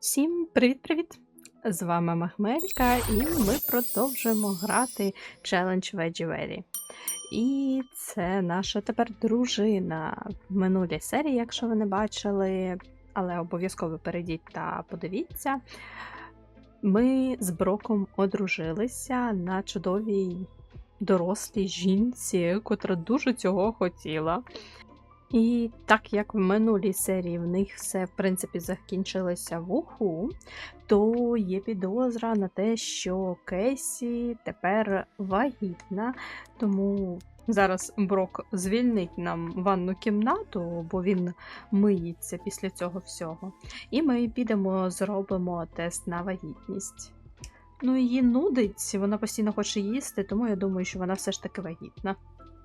Всім привіт-привіт! З вами Махмелька, і ми продовжуємо грати челендж Veggie І це наша тепер дружина в минулій серії, якщо ви не бачили, але обов'язково перейдіть та подивіться. Ми з Броком одружилися на чудовій дорослій жінці, котра дуже цього хотіла. І так як в минулій серії в них все в принципі закінчилося в уху, то є підозра на те, що Кейсі тепер вагітна, тому зараз Брок звільнить нам ванну кімнату, бо він миється після цього всього. І ми підемо зробимо тест на вагітність. Ну, її нудить, вона постійно хоче їсти, тому я думаю, що вона все ж таки вагітна.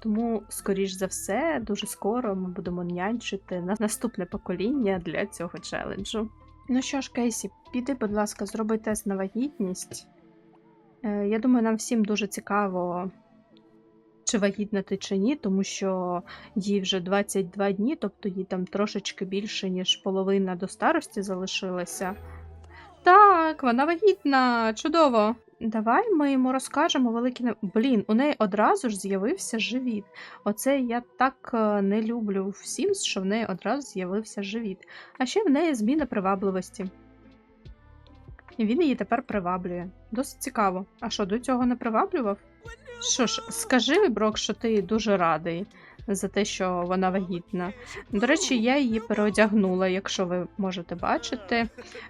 Тому, скоріш за все, дуже скоро ми будемо нянчити на наступне покоління для цього челенджу. Ну що ж, Кейсі, піди, будь ласка, зроби тест на вагітність. Е, я думаю, нам всім дуже цікаво, чи вагітна ти чи ні, тому що їй вже 22 дні, тобто їй там трошечки більше, ніж половина до старості залишилася. Так, вона вагітна, чудово. Давай ми йому розкажемо великі Блін, у неї одразу ж з'явився живіт. Оце я так е, не люблю в Sims, що в неї одразу з'явився живіт. А ще в неї зміна привабливості. І він її тепер приваблює. Досить цікаво. А що, до цього не приваблював? Що ж, скажи, Брок, що ти дуже радий за те, що вона вагітна. До речі, я її переодягнула, якщо ви можете бачити.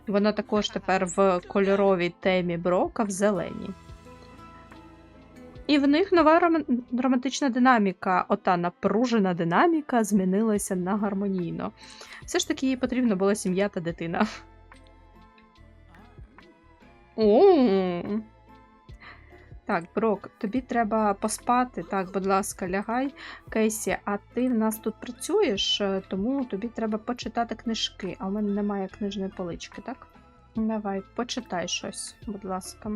Вона також тепер в кольоровій темі Брока в зеленій. І в них нова роман- романтична динаміка. Ота напружена динаміка змінилася на гармонійно. Все ж таки їй потрібна була сім'я та дитина. О! Так, Брок, тобі треба поспати. Так, будь ласка, лягай. Кейсі, а ти в нас тут працюєш, е, тому тобі треба почитати книжки. А в мене немає книжної полички, так? Давай, почитай щось, будь ласка.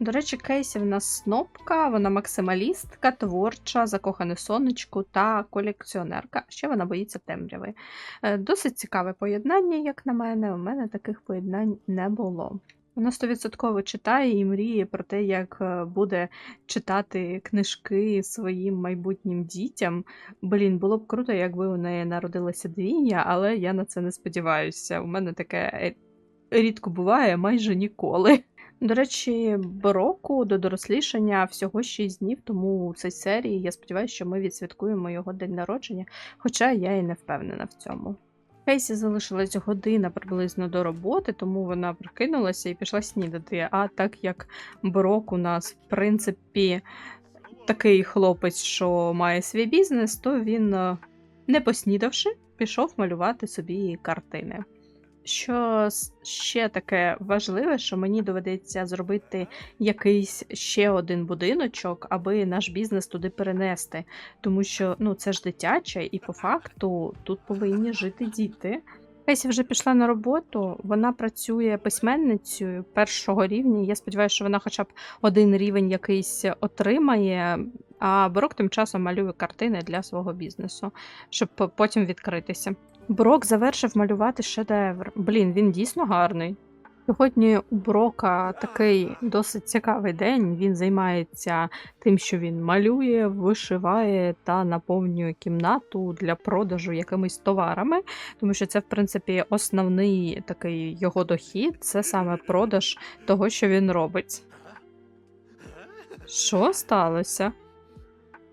До речі, Кейсі в нас снопка, вона максималістка, творча, закохане сонечку та колекціонерка. Ще вона боїться темряви. Е, Досить цікаве поєднання, як на мене. У мене таких поєднань не було. Вона стовідсотково читає і мріє про те, як е, буде читати книжки своїм майбутнім дітям. Блін, було б круто, якби у неї народилася двійня, але я на це не сподіваюся. У мене таке е, рідко буває майже ніколи. До речі, Броку до дорослішання всього 6 днів, тому у цій серії я сподіваюся, що ми відсвяткуємо його день народження, хоча я і не впевнена в цьому. Кейсі залишилась година приблизно до роботи, тому вона прокинулася і пішла снідати. А так як Брок у нас, в принципі, такий хлопець, що має свій бізнес, то він, е, не поснідавши, пішов малювати собі картини. Що ще таке важливе, що мені доведеться зробити якийсь ще один будиночок, аби наш бізнес туди перенести. Тому що ну це ж дитяче, і по факту тут повинні жити діти. Кесі вже пішла на роботу, вона працює письменницею першого рівня. Я сподіваюся, що вона хоча б один рівень якийсь отримає. А Брок тим часом малює картини для свого бізнесу, щоб потім відкритися. Брок завершив малювати шедевр. Блін, він дійсно гарний. Сьогодні у Брока такий досить цікавий день. Він займається тим, що він малює, вишиває та наповнює кімнату для продажу якимись товарами, тому що це, в принципі, основний такий його дохід це саме продаж того, що він робить. Що сталося?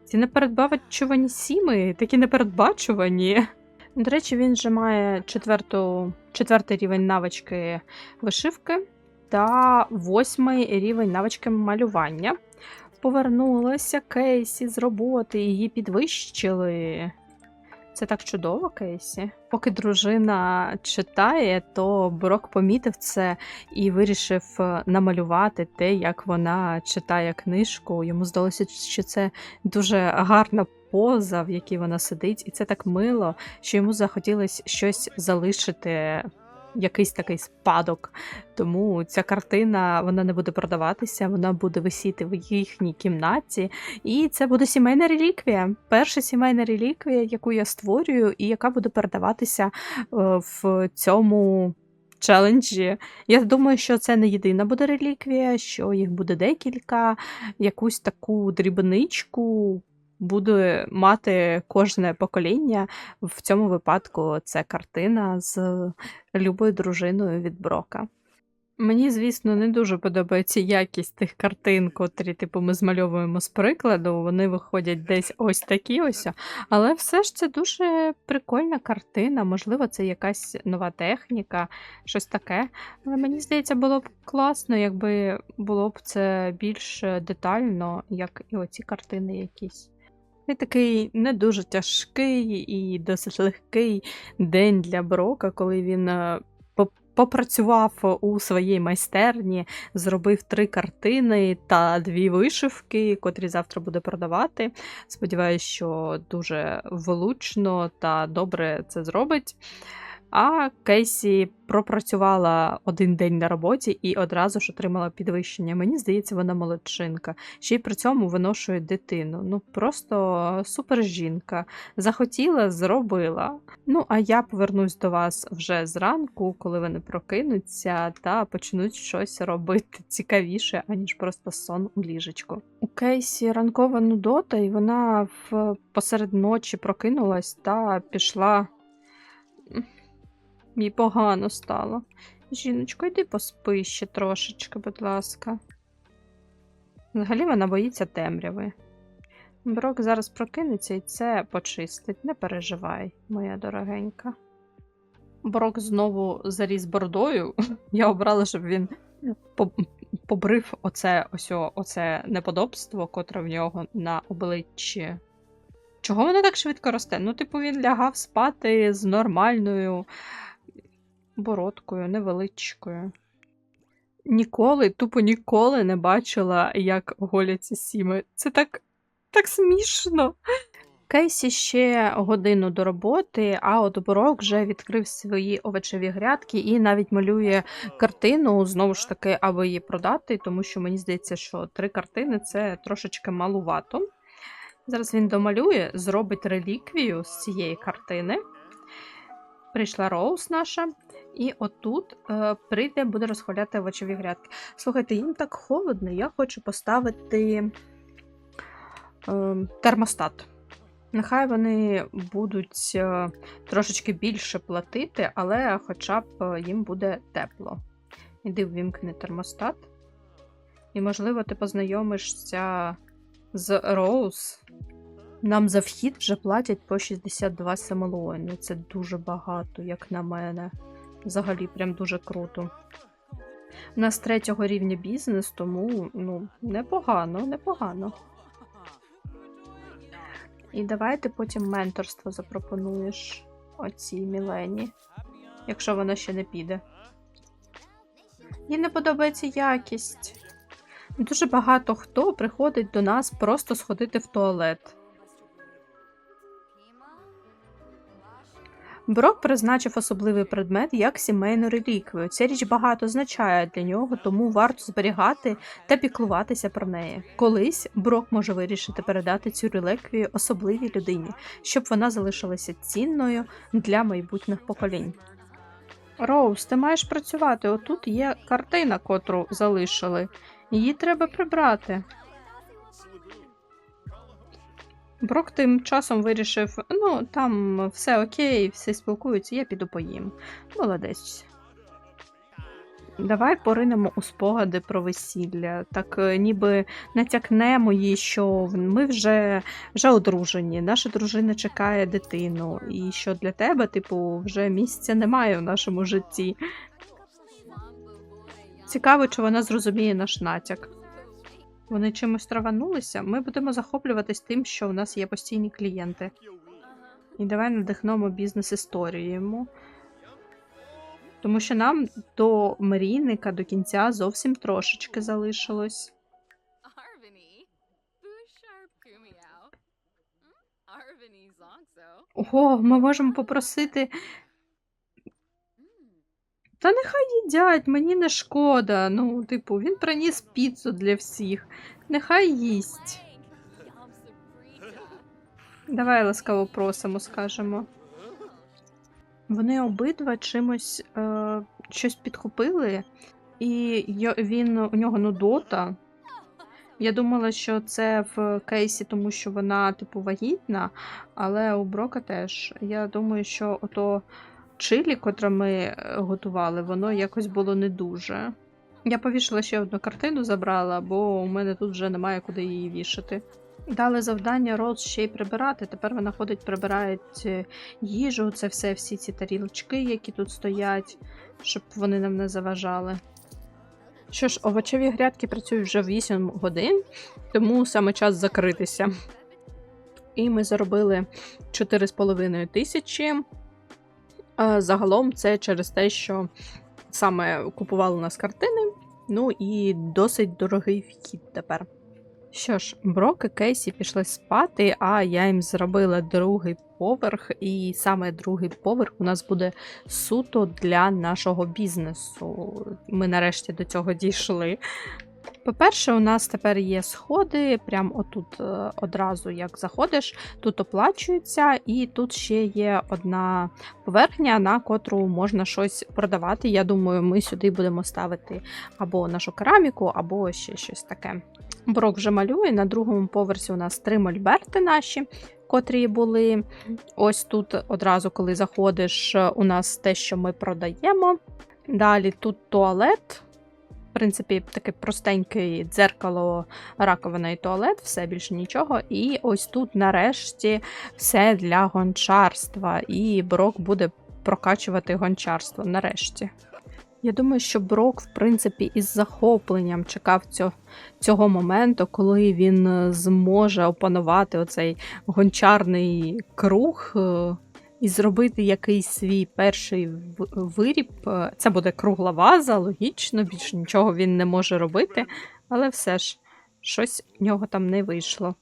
Ці непередбачувані сіми, такі непередбачувані. До речі, він вже має четверту, четвертий рівень навички вишивки та восьмий рівень навички малювання. Повернулася Кейсі з роботи, її підвищили. Це так чудово, Кейсі. Поки дружина читає, то Брок помітив це і вирішив е, намалювати те, як вона читає книжку. Йому здалося, що це дуже гарна поза, в якій вона сидить, і це так мило, що йому захотілося щось залишити якийсь такий спадок. Тому ця картина вона не буде продаватися, вона буде висіти в їхній кімнаті. І це буде сімейна реліквія. Перша сімейна реліквія, яку я створюю, і яка буде передаватися е, в цьому челенджі. Я думаю, що це не єдина буде реліквія, що їх буде декілька, якусь таку дрібничку. Буде мати кожне покоління. В цьому випадку це картина з любою дружиною від Брока. Мені, звісно, не дуже подобається якість тих картин, котрі типу, ми змальовуємо з прикладу. Вони виходять десь ось такі ось. Але все ж це дуже прикольна картина. Можливо, це якась нова техніка, щось таке. Але мені здається, було б класно, якби було б це більш детально, як і оці картини якісь. І такий не дуже тяжкий і досить легкий день для Брока, коли він е, попрацював у своїй майстерні, зробив три картини та дві вишивки, котрі завтра буде продавати. Сподіваюсь, що дуже влучно та добре це зробить. А Кейсі пропрацювала один день на роботі і одразу ж отримала підвищення. Мені здається, вона молодчинка. Ще й при цьому виношує дитину. Ну просто супер жінка. Захотіла, зробила. Ну, а я повернусь до вас вже зранку, коли вони прокинуться та почнуть щось робити цікавіше, аніж просто сон у ліжечку. У Кейсі ранкова нудота, і вона в посеред ночі прокинулась та пішла. Їй погано стало. Жіночко, йди поспи ще трошечки, будь ласка. Взагалі вона боїться темряви. Брок зараз прокинеться і це почистить. Не переживай, моя дорогенька. Брок знову заріс бордою. Я обрала, щоб він побрив оце, ось, оце неподобство, котре в нього на обличчі. Чого воно так швидко росте? Ну, типу, він лягав спати з нормальною бородкою, невеличкою. Ніколи, тупо ніколи не бачила, як голяться сіми. Це так, так смішно. Кейсі ще годину до роботи, а от Борок вже відкрив свої овочеві грядки і навіть малює картину, знову ж таки, аби її продати, тому що мені здається, що три картини це трошечки малувато. Зараз він домалює, зробить реліквію з цієї картини. Прийшла Роуз наша, і отут е, прийде, буде розхваляти овочеві грядки. Слухайте, їм так холодно, я хочу поставити е, термостат. Нехай вони будуть е, трошечки більше платити, але хоча б е, їм буде тепло. Іди ввімкни термостат. І, можливо, ти познайомишся з Роуз. Нам за вхід вже платять по 62 самолони. Це дуже багато, як на мене. Взагалі, прям дуже круто. У нас третього рівня бізнес, тому ну, непогано, непогано. І давай ти потім менторство запропонуєш оцій Мілені, якщо вона ще не піде. Їй не подобається якість. Дуже багато хто приходить до нас просто сходити в туалет. Брок призначив особливий предмет як сімейну реліквію. Ця річ багато означає для нього, тому варто зберігати та піклуватися про неї. Колись Брок може вирішити передати цю реліквію особливій людині, щоб вона залишилася цінною для майбутніх поколінь. Роуз, ти маєш працювати. Отут є картина, котру залишили. Її треба прибрати. Брок тим часом вирішив: ну, там все окей, всі спілкуються, я піду поїм. Молодець. Давай поринемо у спогади про весілля. Так е, ніби натякнемо їй, що ми вже, вже одружені, наша дружина чекає дитину, і що для тебе, типу, вже місця немає в нашому житті. Цікаво, чи вона зрозуміє наш натяк. Вони чимось траванулися, ми будемо захоплюватись тим, що у нас є постійні клієнти. І давай надихнемо бізнес-історію йому. Тому що нам до мрійника до кінця зовсім трошечки залишилось. Ого, ми можемо попросити. Та нехай їдять, мені не шкода. Ну, типу, він приніс піцу для всіх. Нехай їсть. Давай ласкаво просимо, скажемо. Вони обидва чимось е, щось підхопили, і він у нього нудота. Я думала, що це в кейсі, тому що вона, типу, вагітна, але у Брока теж. Я думаю, що ото чилі, котре ми е, готували, воно якось було не дуже. Я повішала ще одну картину, забрала, бо у мене тут вже немає куди її вішати. Дали завдання Роз ще й прибирати. Тепер вона ходить, прибирає е, їжу, це все, всі ці тарілочки, які тут стоять, щоб вони нам не заважали. Що ж, овочеві грядки працюють вже 8 годин, тому саме час закритися. І ми заробили 4,5 тисячі. Е, Загалом це через те, що саме купували у нас картини, ну і досить дорогий вхід тепер. Що ж, Брок і Кейсі пішли спати, а я їм зробила другий поверх, і саме другий поверх у нас буде суто для нашого бізнесу. Ми нарешті до цього дійшли. По-перше, у нас тепер є сходи, прямо отут е, одразу як заходиш, тут оплачується, і тут ще є одна поверхня, на котру можна щось продавати. Я думаю, ми сюди будемо ставити або нашу кераміку, або ще щось таке. Брок вже малює. На другому поверсі у нас три мольберти наші, котрі були. Ось тут одразу, коли заходиш, у нас те, що ми продаємо. Далі тут туалет. Принципі, таке простенький дзеркало, раковина і туалет, все більше нічого. І ось тут, нарешті, все для гончарства. І Брок буде прокачувати гончарство нарешті. Я думаю, що Брок, в принципі, із захопленням чекав цього, цього моменту, коли він е, зможе опанувати оцей гончарний круг е, і зробити якийсь свій перший виріб. Е, Це буде кругла ваза, логічно, більше нічого він не може робити, але все ж щось в нього там не вийшло.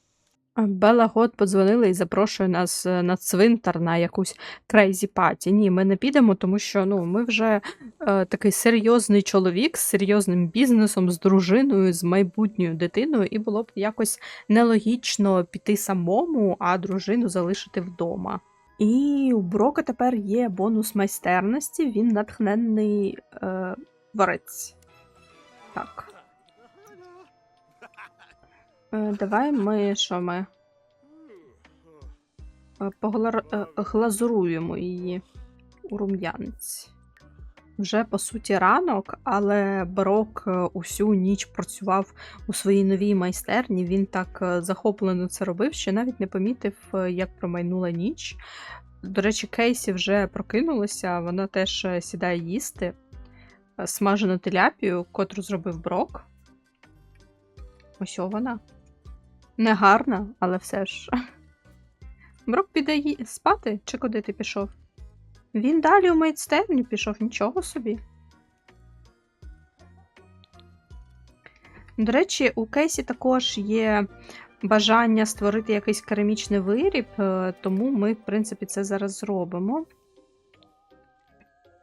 Бела Гот подзвонила і запрошує нас е, на цвинтар на якусь крейзі паті. Ні, ми не підемо, тому що ну, ми вже е, такий серйозний чоловік з серйозним бізнесом, з дружиною, з майбутньою дитиною, і було б якось нелогічно піти самому, а дружину залишити вдома. І у Брока тепер є бонус майстерності, він натхненний е, творець. Так. Е, давай ми що ми? Е, поглар... е, її у рум'янець. Вже по суті ранок, але Брок е, усю ніч працював у своїй новій майстерні. Він так е, захоплено це робив, що навіть не помітив, е, як промайнула ніч. До речі, Кейсі вже прокинулася, вона теж сідає їсти смажену теляпію, котру зробив Брок. Ось вона. Не гарна, але все ж. Брок піде спати, чи куди ти пішов? Він далі у майстерню пішов, нічого собі. До речі, у Кейсі також є бажання створити якийсь керамічний виріб, е, тому ми, в принципі, це зараз зробимо.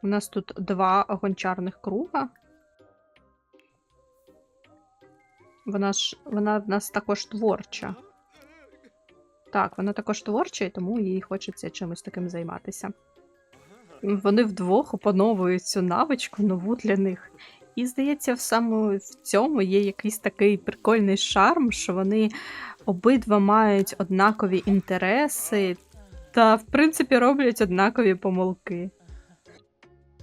У нас тут два гончарних круга. Вона ж вона в нас також творча. Так, вона також творча, і тому їй хочеться чимось таким займатися. Вони вдвох опановують цю навичку нову для них. І здається, саме в цьому є якийсь такий прикольний шарм, що вони обидва мають однакові інтереси та, в принципі, роблять однакові помилки.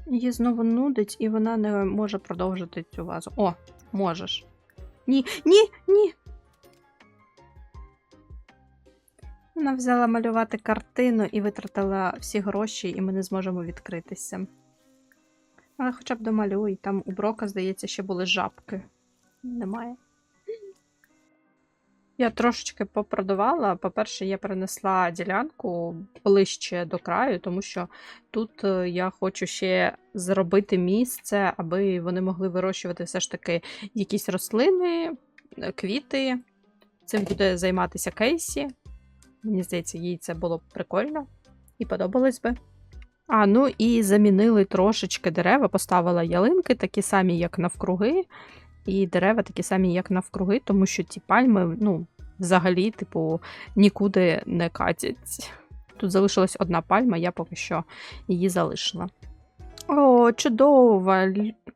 Її знову нудить, і вона не може продовжити цю вазу. О, можеш. Ні, ні, ні. Вона взяла малювати картину і витратила всі гроші, і ми не зможемо відкритися. Але хоча б домалюй, там у Брока, здається, ще були жабки. Немає. Я трошечки попродавала. По-перше, я перенесла ділянку ближче до краю, тому що тут е, я хочу ще зробити місце, аби вони могли вирощувати все ж таки якісь рослини, квіти. Цим буде займатися Кейсі. Мені здається, їй це було б прикольно і подобалось би. А, ну і замінили трошечки дерева, поставила ялинки, такі самі, як навкруги, і дерева такі самі, як навкруги, тому що ті пальми, ну, взагалі, типу, нікуди не катять. Тут залишилась одна пальма, я поки що її залишила. О, чудово!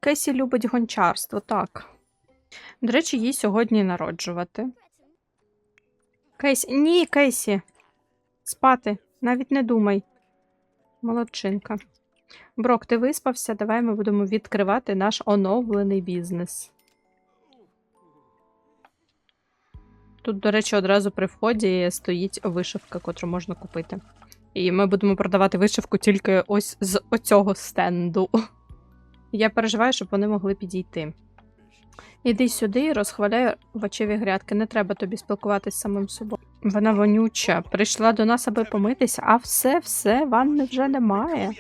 Кесі любить гончарство, так. До речі, їй сьогодні народжувати. Кейсі, ні, Кейсі. Спати, навіть не думай. Молодчинка. Брок, ти виспався? Давай ми будемо відкривати наш оновлений бізнес. Тут, до речі, одразу при вході стоїть вишивка, котру можна купити. І ми будемо продавати вишивку тільки ось з оцього стенду. Я переживаю, щоб вони могли підійти. Іди сюди, і розхваляй овочеві грядки. Не треба тобі спілкуватись з самим собою. Вона вонюча. Прийшла до нас, аби помитися, а все, все, ванни вже немає.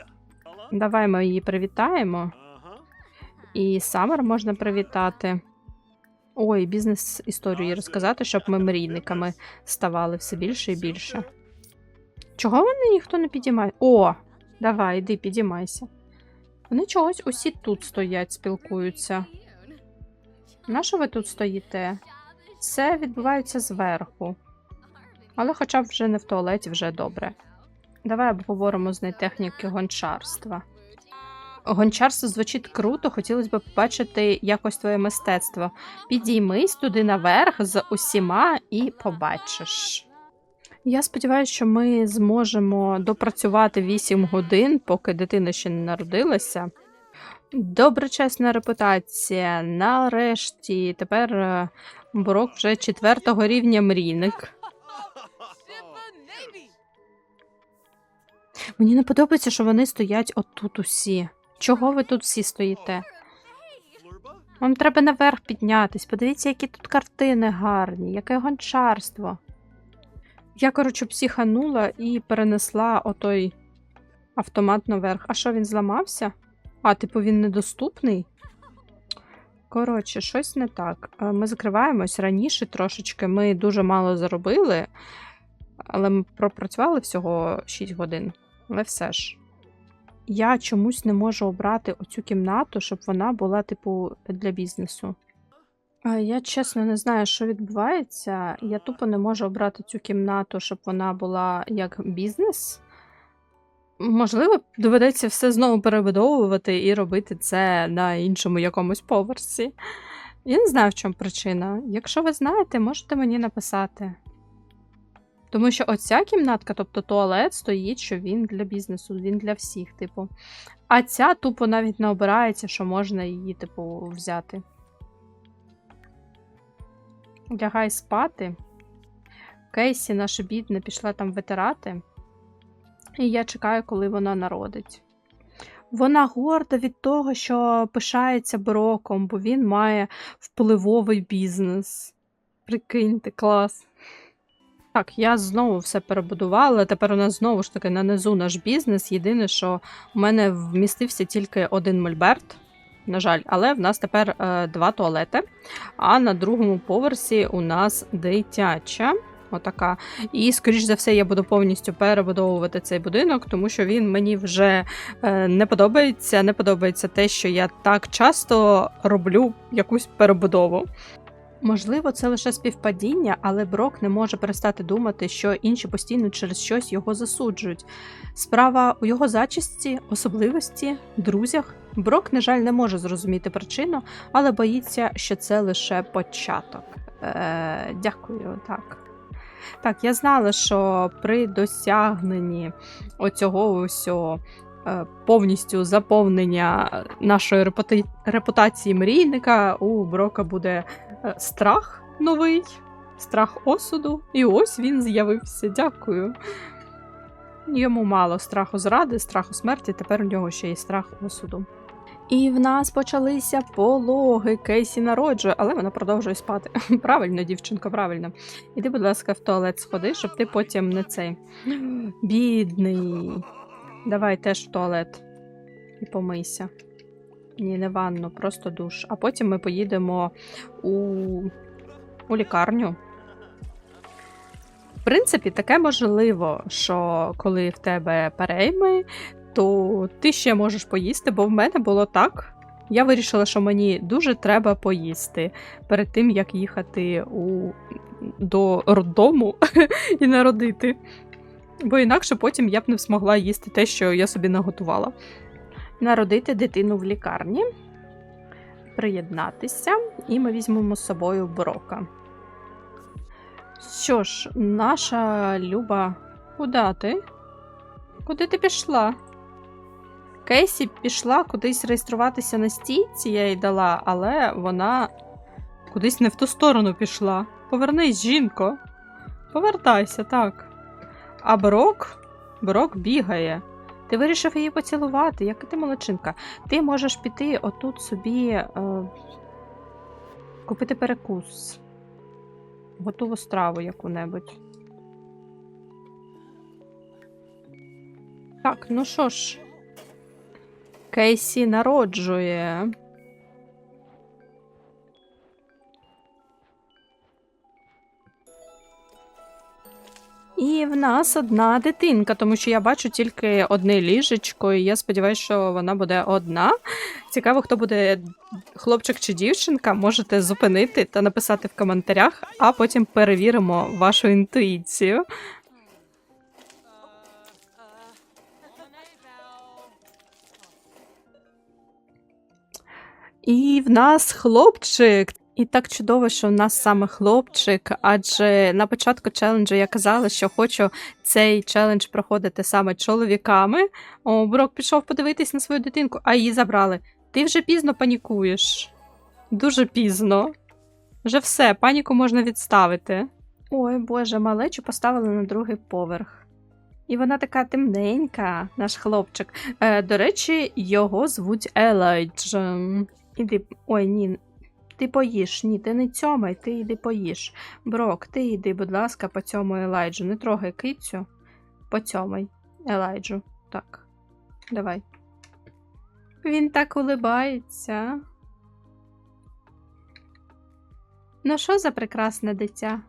Давай ми її привітаємо. І Самер можна привітати. Ой, бізнес історію розказати, щоб ми мрійниками ставали все більше і більше. Чого вони ніхто не підіймає? О, давай, іди, підіймайся. Вони чогось усі тут стоять, спілкуються. Нащо ви тут стоїте? Це відбувається зверху. Але хоча б вже не в туалеті, вже добре. Давай обговоримо з нею техніки гончарства. Гончарство звучить круто, хотілося б побачити якось твоє мистецтво. Підіймись туди наверх з усіма і побачиш. Я сподіваюся, що ми зможемо допрацювати 8 годин, поки дитина ще не народилася. Доброчесна репутація. Нарешті, тепер е, Борок вже четвертого рівня мрійник. Мені не подобається, що вони стоять отут усі. Чого ви тут всі стоїте? Вам треба наверх піднятись. Подивіться, які тут картини гарні, яке гончарство. Я, коротше, психанула і перенесла отой автомат наверх. А що він зламався? А, типу, він недоступний? Коротше, щось не так. Е, Ми закриваємось раніше трошечки. Ми дуже мало заробили, але ми пропрацювали всього 6 годин. Але все ж. Я чомусь не можу обрати оцю кімнату, щоб вона була, типу, для бізнесу. Я чесно не знаю, що відбувається. Я тупо не можу обрати цю кімнату, щоб вона була як бізнес. Можливо, доведеться все знову перебудовувати і робити це на іншому якомусь поверсі. Я не знаю, в чому причина. Якщо ви знаєте, можете мені написати. Тому що оця кімнатка, тобто туалет, стоїть, що він для бізнесу, він для всіх, типу. А ця тупо навіть не обирається, що можна її, типу, взяти. Лягай спати. Кейсі, наша бідна, пішла там витирати. І я чекаю, коли вона народить. Вона горда від того, що пишається броком, бо він має впливовий бізнес. Прикиньте, клас. Так, я знову все перебудувала. Тепер у нас знову ж таки на низу наш бізнес. Єдине, що у мене вмістився тільки один мольберт. На жаль, але в нас тепер е, два туалети. А на другому поверсі у нас дитяча. Отака. І, скоріш за все, я буду повністю перебудовувати цей будинок, тому що він мені вже е, не подобається. Не подобається те, що я так часто роблю якусь перебудову. Можливо, це лише співпадіння, але Брок не може перестати думати, що інші постійно через щось його засуджують. Справа у його зачісті, особливості, друзях. Брок, на жаль, не може зрозуміти причину, але боїться, що це лише початок. Е, дякую, так. Так, я знала, що при досягненні оцього усього е, повністю заповнення нашої репутації мрійника у Брока буде е, страх новий, страх осуду. І ось він з'явився. Дякую. Йому мало страху зради, страху смерті, тепер у нього ще й страх осуду. І в нас почалися пологи. Кейсі народжує, але вона продовжує спати. Правильно, дівчинко, правильно. Іди, будь ласка, в туалет сходи, щоб ти потім не цей. Бідний. Давай теж в туалет і помийся. Ні, не ванну, просто душ. А потім ми поїдемо у, у лікарню. В принципі, таке можливо, що коли в тебе перейми, то ти ще можеш поїсти, бо в мене було так. Я вирішила, що мені дуже треба поїсти перед тим, як їхати у... до роддому і народити. Бо інакше потім я б не змогла їсти те, що я собі наготувала. Народити дитину в лікарні, приєднатися, і ми візьмемо з собою брока. Що ж, наша Люба, куди ти? Куди ти пішла? Кейсі пішла кудись реєструватися на стійці, я їй дала, але вона кудись не в ту сторону пішла. Повернись, жінко. Повертайся, так. А Брок? Брок бігає. Ти вирішив її поцілувати, яка ти молодчинка. Ти можеш піти отут собі е, купити перекус. Готову страву яку-небудь. Так, ну що ж. Кейсі народжує. І в нас одна дитинка, тому що я бачу тільки одне ліжечко, і я сподіваюся, що вона буде одна. Цікаво, хто буде хлопчик чи дівчинка, можете зупинити та написати в коментарях, а потім перевіримо вашу інтуїцію. І в нас хлопчик. І так чудово, що в нас саме хлопчик, адже на початку челенджу я казала, що хочу цей челендж проходити саме чоловіками. О, Брок пішов подивитись на свою дитинку, а її забрали. Ти вже пізно панікуєш. Дуже пізно. Вже все, паніку можна відставити. Ой, Боже, малечу поставили на другий поверх. І вона така темненька, наш хлопчик. Е, до речі, його звуть Елайджа. Іди. Ой, ні. Ти поїш. Ні, ти не цьомай, ти йди поїш. Брок, ти йди, будь ласка, по цьому Елайджу. Не трогай кицю. Поцьомай. Елайджу. Так. Давай. Він так улибається. Ну, що за прекрасне дитя?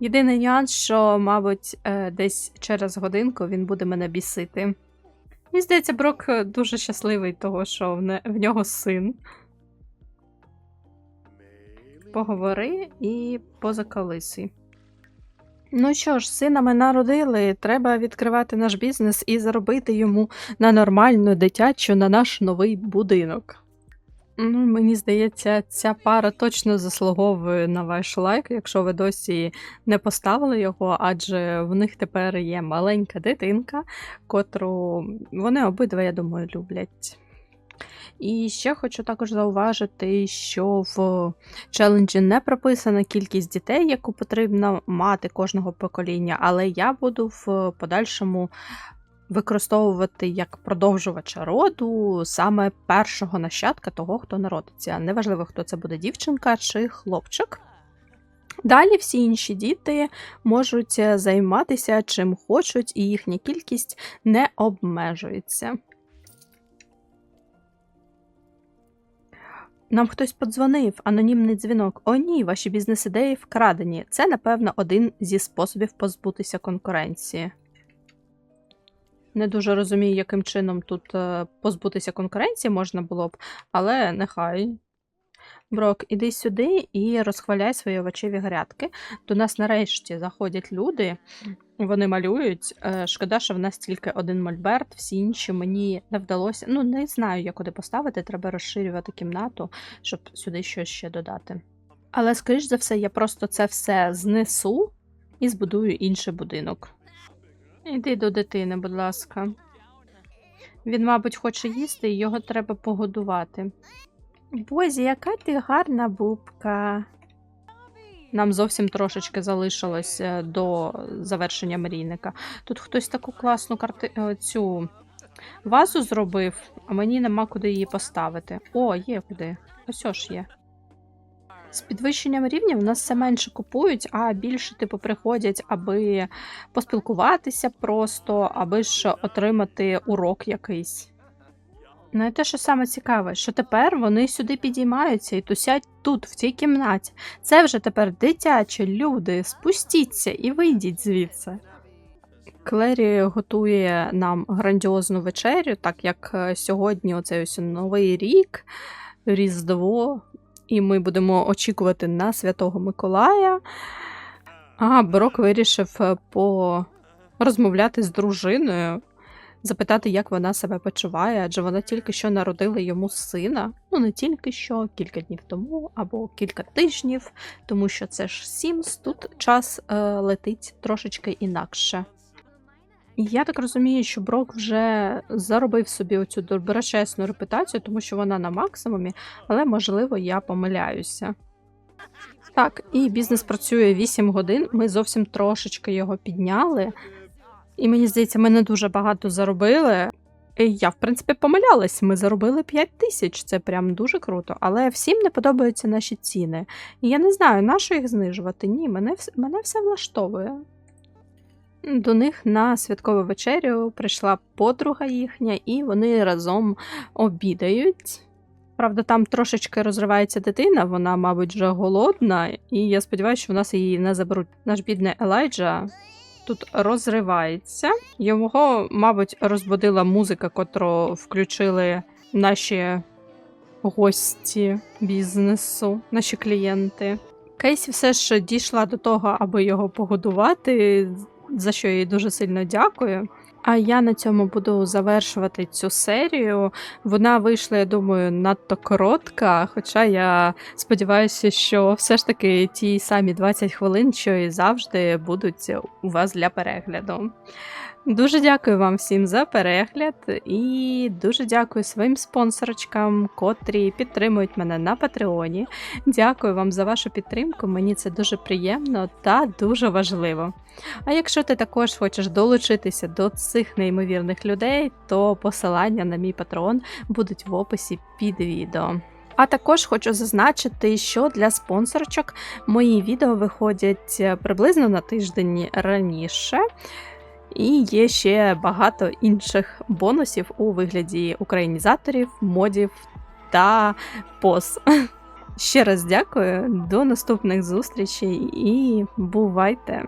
Єдиний нюанс, що, мабуть, е, десь через годинку він буде мене бісити. Мені здається, Брок е, дуже щасливий того, що в, нього син. Поговори і позаколиси. Ну що ж, сина ми народили, треба відкривати наш бізнес і заробити йому на нормальну дитячу на наш новий будинок. Ну, мені здається, ця пара точно заслуговує на ваш лайк, якщо ви досі не поставили його, адже в них тепер є маленька дитинка, котру вони обидва, я думаю, люблять. І ще хочу також зауважити, що в челенджі не прописана кількість дітей, яку потрібно мати кожного покоління, але я буду в подальшому використовувати як продовжувача роду саме першого нащадка того, хто народиться. Неважливо, хто це буде дівчинка чи хлопчик. Далі всі інші діти можуть займатися чим хочуть, і їхня кількість не обмежується. Нам хтось подзвонив, анонімний дзвінок. О, ні, ваші бізнес-ідеї вкрадені. Це, напевно, один зі способів позбутися конкуренції. Не дуже розумію, яким чином тут е, позбутися конкуренції можна було б, але нехай. Брок, іди сюди і розхваляй свої овочеві грядки. До нас нарешті заходять люди, вони малюють. Е, Шкода, що в нас тільки один мольберт, всі інші мені не вдалося. Ну, не знаю, як куди поставити, треба розширювати кімнату, щоб сюди щось ще додати. Але, скоріш за все, я просто це все знесу і збудую інший будинок. Іди до дитини, будь ласка. Він, мабуть, хоче їсти, і його треба погодувати. Бозі, яка ти гарна бубка. Нам зовсім трошечки залишилось е, до завершення мрійника. Тут хтось таку класну карти... е, цю вазу зробив, а мені нема куди її поставити. О, є куди. Ось ж є. З підвищенням рівня в нас все менше купують, а більше, типу, приходять, аби поспілкуватися просто, аби ж отримати урок якийсь. Ну і те, що саме цікаве, що тепер вони сюди підіймаються і тусять тут, в цій кімнаті. Це вже тепер дитячі люди. Спустіться і вийдіть звідси. Клері готує нам грандіозну вечерю, так як е, сьогодні оцей ось новий рік, Різдво, і ми будемо очікувати на Святого Миколая. А Брок вирішив е, порозмовляти з дружиною, запитати, як вона себе почуває, адже вона тільки що народила йому сина. Ну, не тільки що, кілька днів тому або кілька тижнів, тому що це ж Сімс, тут час е, летить трошечки інакше. Я так розумію, що Брок вже заробив собі оцю доброчесну репутацію, тому що вона на максимумі, але можливо я помиляюся. Так, і бізнес працює 8 годин. Ми зовсім трошечки його підняли. І мені здається, ми не дуже багато заробили. Я, в принципі, помилялась. Ми заробили 5 тисяч, це прям дуже круто. Але всім не подобаються наші ціни. І я не знаю, на що їх знижувати. Ні, мене, мене все влаштовує. До них на святкову вечерю прийшла подруга їхня, і вони разом обідають. Правда, там трошечки розривається дитина, вона, мабуть, вже голодна, і я сподіваюся, що в нас її не заберуть. Наш бідний Елайджа тут розривається. Його, мабуть, розбудила музика, котру включили наші гості бізнесу, наші клієнти. Кейсі все ж дійшла до того, аби його погодувати, за що їй дуже сильно дякую. А я на цьому буду завершувати цю серію. Вона вийшла, я думаю, надто коротка. Хоча я сподіваюся, що все ж таки ті самі 20 хвилин, що і завжди, будуть у вас для перегляду. Дуже дякую вам всім за перегляд і дуже дякую своїм спонсорочкам, котрі підтримують мене на Патреоні. Дякую вам за вашу підтримку. Мені це дуже приємно та дуже важливо. А якщо ти також хочеш долучитися до цих неймовірних людей, то посилання на мій патрон будуть в описі під відео. А також хочу зазначити, що для спонсорочок мої відео виходять приблизно на тиждень раніше. І є ще багато інших бонусів у вигляді українізаторів, модів та поз. Ще раз дякую, до наступних зустрічей і бувайте!